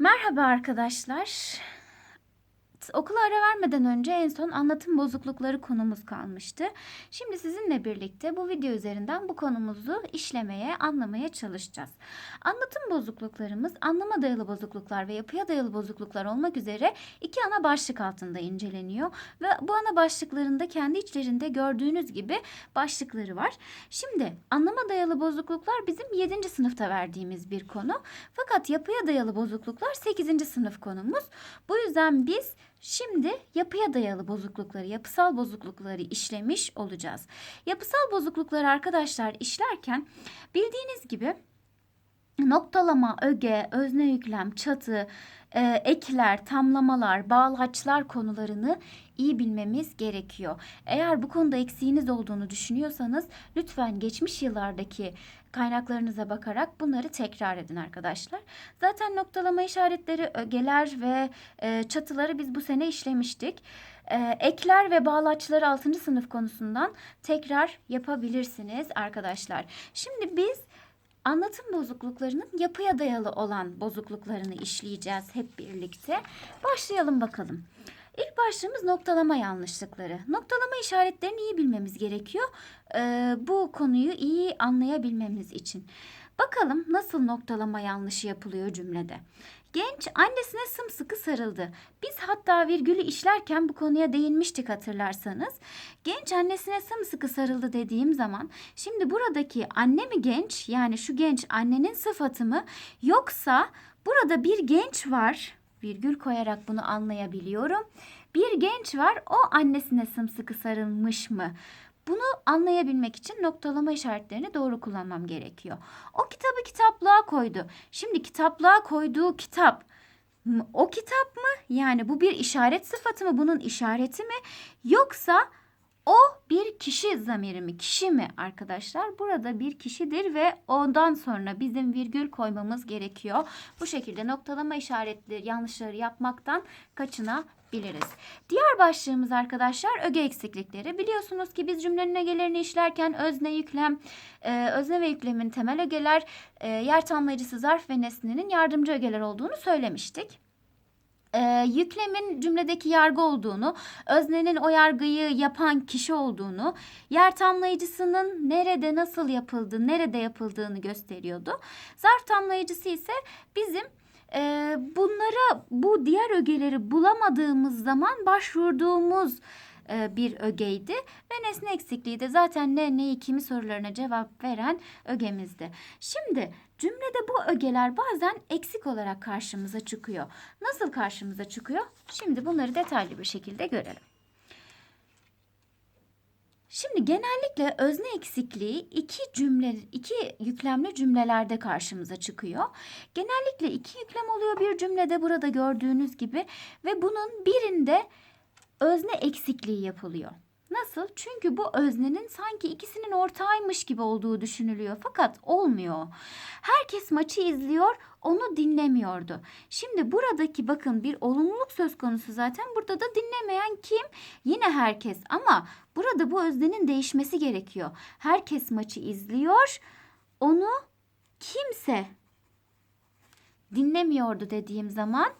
Merhaba arkadaşlar. Okula ara vermeden önce en son anlatım bozuklukları konumuz kalmıştı. Şimdi sizinle birlikte bu video üzerinden bu konumuzu işlemeye, anlamaya çalışacağız. Anlatım bozukluklarımız anlama dayalı bozukluklar ve yapıya dayalı bozukluklar olmak üzere iki ana başlık altında inceleniyor. Ve bu ana başlıklarında kendi içlerinde gördüğünüz gibi başlıkları var. Şimdi anlama dayalı bozukluklar bizim 7. sınıfta verdiğimiz bir konu. Fakat yapıya dayalı bozukluklar 8. sınıf konumuz. Bu yüzden biz şimdi yapıya dayalı bozuklukları, yapısal bozuklukları işlemiş olacağız. Yapısal bozuklukları arkadaşlar işlerken bildiğiniz gibi noktalama, öge, özne yüklem, çatı, e, ekler, tamlamalar, bağlaçlar konularını iyi bilmemiz gerekiyor. Eğer bu konuda eksiğiniz olduğunu düşünüyorsanız lütfen geçmiş yıllardaki kaynaklarınıza bakarak bunları tekrar edin arkadaşlar. Zaten noktalama işaretleri, ögeler ve e, çatıları biz bu sene işlemiştik. E, ekler ve bağlaçları 6. sınıf konusundan tekrar yapabilirsiniz arkadaşlar. Şimdi biz anlatım bozukluklarının yapıya dayalı olan bozukluklarını işleyeceğiz hep birlikte. Başlayalım bakalım. İlk başlığımız noktalama yanlışlıkları. Noktalama işaretlerini iyi bilmemiz gerekiyor. Ee, bu konuyu iyi anlayabilmemiz için. Bakalım nasıl noktalama yanlışı yapılıyor cümlede. Genç annesine sımsıkı sarıldı. Biz hatta virgülü işlerken bu konuya değinmiştik hatırlarsanız. Genç annesine sımsıkı sarıldı dediğim zaman şimdi buradaki anne mi genç yani şu genç annenin sıfatı mı yoksa burada bir genç var virgül koyarak bunu anlayabiliyorum. Bir genç var o annesine sımsıkı sarılmış mı? Bunu anlayabilmek için noktalama işaretlerini doğru kullanmam gerekiyor. O kitabı kitaplığa koydu. Şimdi kitaplığa koyduğu kitap o kitap mı? Yani bu bir işaret sıfatı mı? Bunun işareti mi? Yoksa o bir kişi zamiri mi? Kişi mi arkadaşlar? Burada bir kişidir ve ondan sonra bizim virgül koymamız gerekiyor. Bu şekilde noktalama işaretleri yanlışları yapmaktan kaçınabiliriz. Diğer başlığımız arkadaşlar öge eksiklikleri. Biliyorsunuz ki biz cümlenin ögelerini işlerken özne, yüklem, e, özne ve yüklemin temel ögeler, e, yer tamlayıcısı zarf ve nesnenin yardımcı ögeler olduğunu söylemiştik e, yüklemin cümledeki yargı olduğunu, öznenin o yargıyı yapan kişi olduğunu, yer tamlayıcısının nerede nasıl yapıldığı, nerede yapıldığını gösteriyordu. Zarf tamlayıcısı ise bizim e, bunlara bu diğer ögeleri bulamadığımız zaman başvurduğumuz e, bir ögeydi ve nesne eksikliği de zaten ne neyi kimi sorularına cevap veren ögemizdi. Şimdi cümlede bu ögeler bazen eksik olarak karşımıza çıkıyor. Nasıl karşımıza çıkıyor? Şimdi bunları detaylı bir şekilde görelim. Şimdi genellikle özne eksikliği iki cümle, iki yüklemli cümlelerde karşımıza çıkıyor. Genellikle iki yüklem oluyor bir cümlede burada gördüğünüz gibi ve bunun birinde özne eksikliği yapılıyor. Nasıl? Çünkü bu öznenin sanki ikisinin ortağıymış gibi olduğu düşünülüyor fakat olmuyor. Herkes maçı izliyor, onu dinlemiyordu. Şimdi buradaki bakın bir olumluluk söz konusu zaten. Burada da dinlemeyen kim? Yine herkes ama burada bu öznenin değişmesi gerekiyor. Herkes maçı izliyor, onu kimse dinlemiyordu dediğim zaman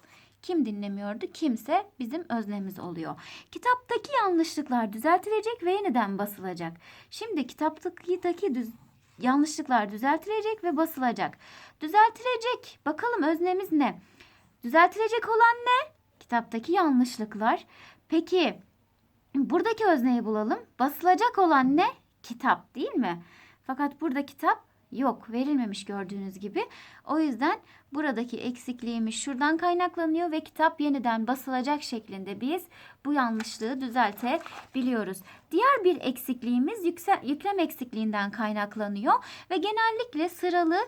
kim dinlemiyordu? Kimse bizim öznemiz oluyor. Kitaptaki yanlışlıklar düzeltilecek ve yeniden basılacak. Şimdi kitaptaki düz yanlışlıklar düzeltilecek ve basılacak. Düzeltilecek. Bakalım öznemiz ne? Düzeltilecek olan ne? Kitaptaki yanlışlıklar. Peki buradaki özneyi bulalım. Basılacak olan ne? Kitap değil mi? Fakat burada kitap yok verilmemiş gördüğünüz gibi. O yüzden buradaki eksikliğimiz şuradan kaynaklanıyor ve kitap yeniden basılacak şeklinde biz bu yanlışlığı düzeltebiliyoruz. Diğer bir eksikliğimiz yüksel, yüklem eksikliğinden kaynaklanıyor ve genellikle sıralı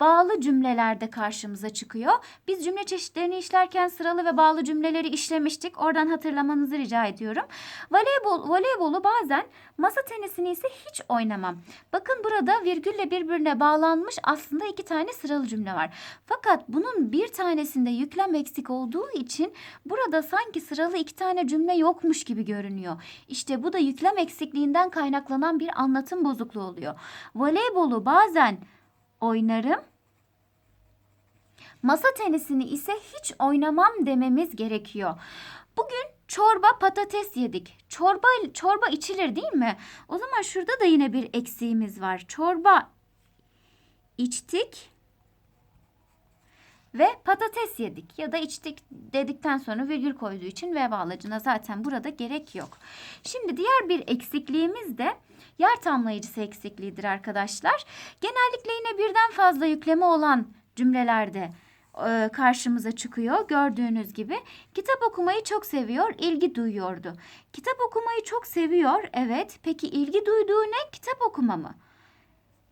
bağlı cümlelerde karşımıza çıkıyor. Biz cümle çeşitlerini işlerken sıralı ve bağlı cümleleri işlemiştik. Oradan hatırlamanızı rica ediyorum. Voleybol, voleybolu bazen masa tenisini ise hiç oynamam. Bakın burada virgülle birbirine bağlanmış aslında iki tane sıralı cümle var. Fakat bunun bir tanesinde yüklem eksik olduğu için burada sanki sıralı iki tane cümle yokmuş gibi görünüyor. İşte bu da yüklem eksikliğinden kaynaklanan bir anlatım bozukluğu oluyor. Voleybolu bazen oynarım. Masa tenisini ise hiç oynamam dememiz gerekiyor. Bugün çorba patates yedik. Çorba çorba içilir değil mi? O zaman şurada da yine bir eksiğimiz var. Çorba içtik ve patates yedik ya da içtik dedikten sonra virgül koyduğu için ve bağlacına zaten burada gerek yok. Şimdi diğer bir eksikliğimiz de yer tamlayıcısı eksikliğidir arkadaşlar. Genellikle yine birden fazla yükleme olan cümlelerde e, karşımıza çıkıyor. Gördüğünüz gibi kitap okumayı çok seviyor, ilgi duyuyordu. Kitap okumayı çok seviyor, evet. Peki ilgi duyduğu ne? Kitap okuma mı?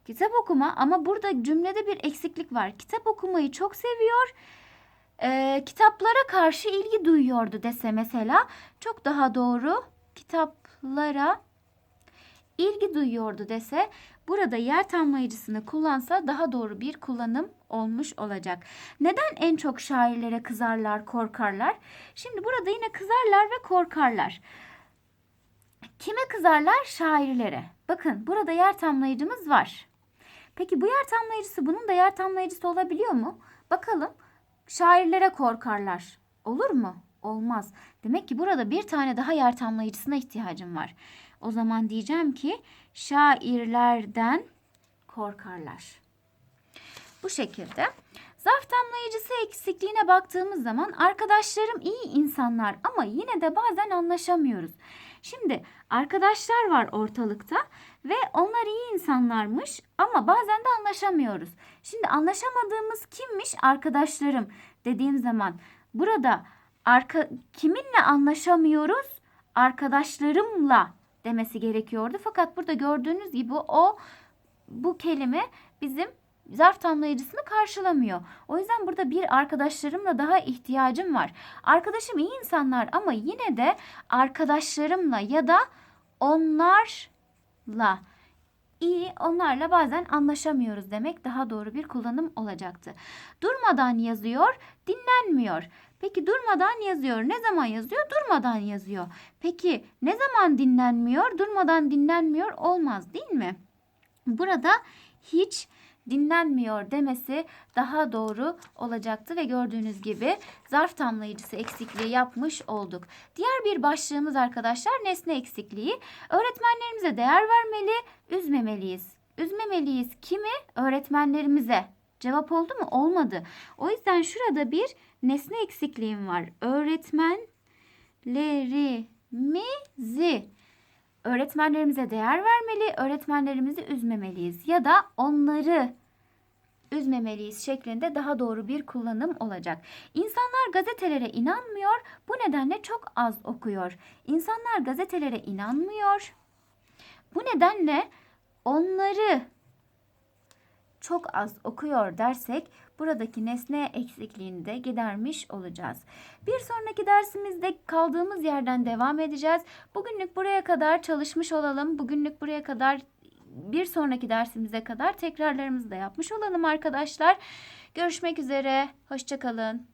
Kitap okuma ama burada cümlede bir eksiklik var. Kitap okumayı çok seviyor. Ee, kitaplara karşı ilgi duyuyordu dese mesela çok daha doğru. Kitaplara ilgi duyuyordu dese burada yer tamlayıcısını kullansa daha doğru bir kullanım olmuş olacak. Neden en çok şairlere kızarlar, korkarlar? Şimdi burada yine kızarlar ve korkarlar. Kime kızarlar? Şairlere. Bakın burada yer tamlayıcımız var. Peki bu yer tamlayıcısı bunun da yer tamlayıcısı olabiliyor mu? Bakalım. Şairlere korkarlar. Olur mu? Olmaz. Demek ki burada bir tane daha yer tamlayıcısına ihtiyacım var. O zaman diyeceğim ki şairlerden korkarlar. Bu şekilde. Zarf tamlayıcısı eksikliğine baktığımız zaman arkadaşlarım iyi insanlar ama yine de bazen anlaşamıyoruz. Şimdi arkadaşlar var ortalıkta ve onlar iyi insanlarmış ama bazen de anlaşamıyoruz. Şimdi anlaşamadığımız kimmiş? Arkadaşlarım dediğim zaman burada arka kiminle anlaşamıyoruz? Arkadaşlarımla demesi gerekiyordu. Fakat burada gördüğünüz gibi o bu kelime bizim zarf tamlayıcısını karşılamıyor. O yüzden burada bir arkadaşlarımla daha ihtiyacım var. Arkadaşım iyi insanlar ama yine de arkadaşlarımla ya da onlarla iyi onlarla bazen anlaşamıyoruz demek daha doğru bir kullanım olacaktı. Durmadan yazıyor, dinlenmiyor. Peki durmadan yazıyor. Ne zaman yazıyor? Durmadan yazıyor. Peki ne zaman dinlenmiyor? Durmadan dinlenmiyor olmaz değil mi? Burada hiç dinlenmiyor demesi daha doğru olacaktı ve gördüğünüz gibi zarf tamlayıcısı eksikliği yapmış olduk. Diğer bir başlığımız arkadaşlar nesne eksikliği. Öğretmenlerimize değer vermeli, üzmemeliyiz. Üzmemeliyiz kimi? Öğretmenlerimize. Cevap oldu mu? Olmadı. O yüzden şurada bir nesne eksikliğim var. Öğretmenlerimizi öğretmenlerimize değer vermeli, öğretmenlerimizi üzmemeliyiz ya da onları üzmemeliyiz şeklinde daha doğru bir kullanım olacak. İnsanlar gazetelere inanmıyor, bu nedenle çok az okuyor. İnsanlar gazetelere inanmıyor. Bu nedenle onları çok az okuyor dersek buradaki nesne eksikliğini de gidermiş olacağız. Bir sonraki dersimizde kaldığımız yerden devam edeceğiz. Bugünlük buraya kadar çalışmış olalım. Bugünlük buraya kadar bir sonraki dersimize kadar tekrarlarımızı da yapmış olalım arkadaşlar. Görüşmek üzere. Hoşçakalın.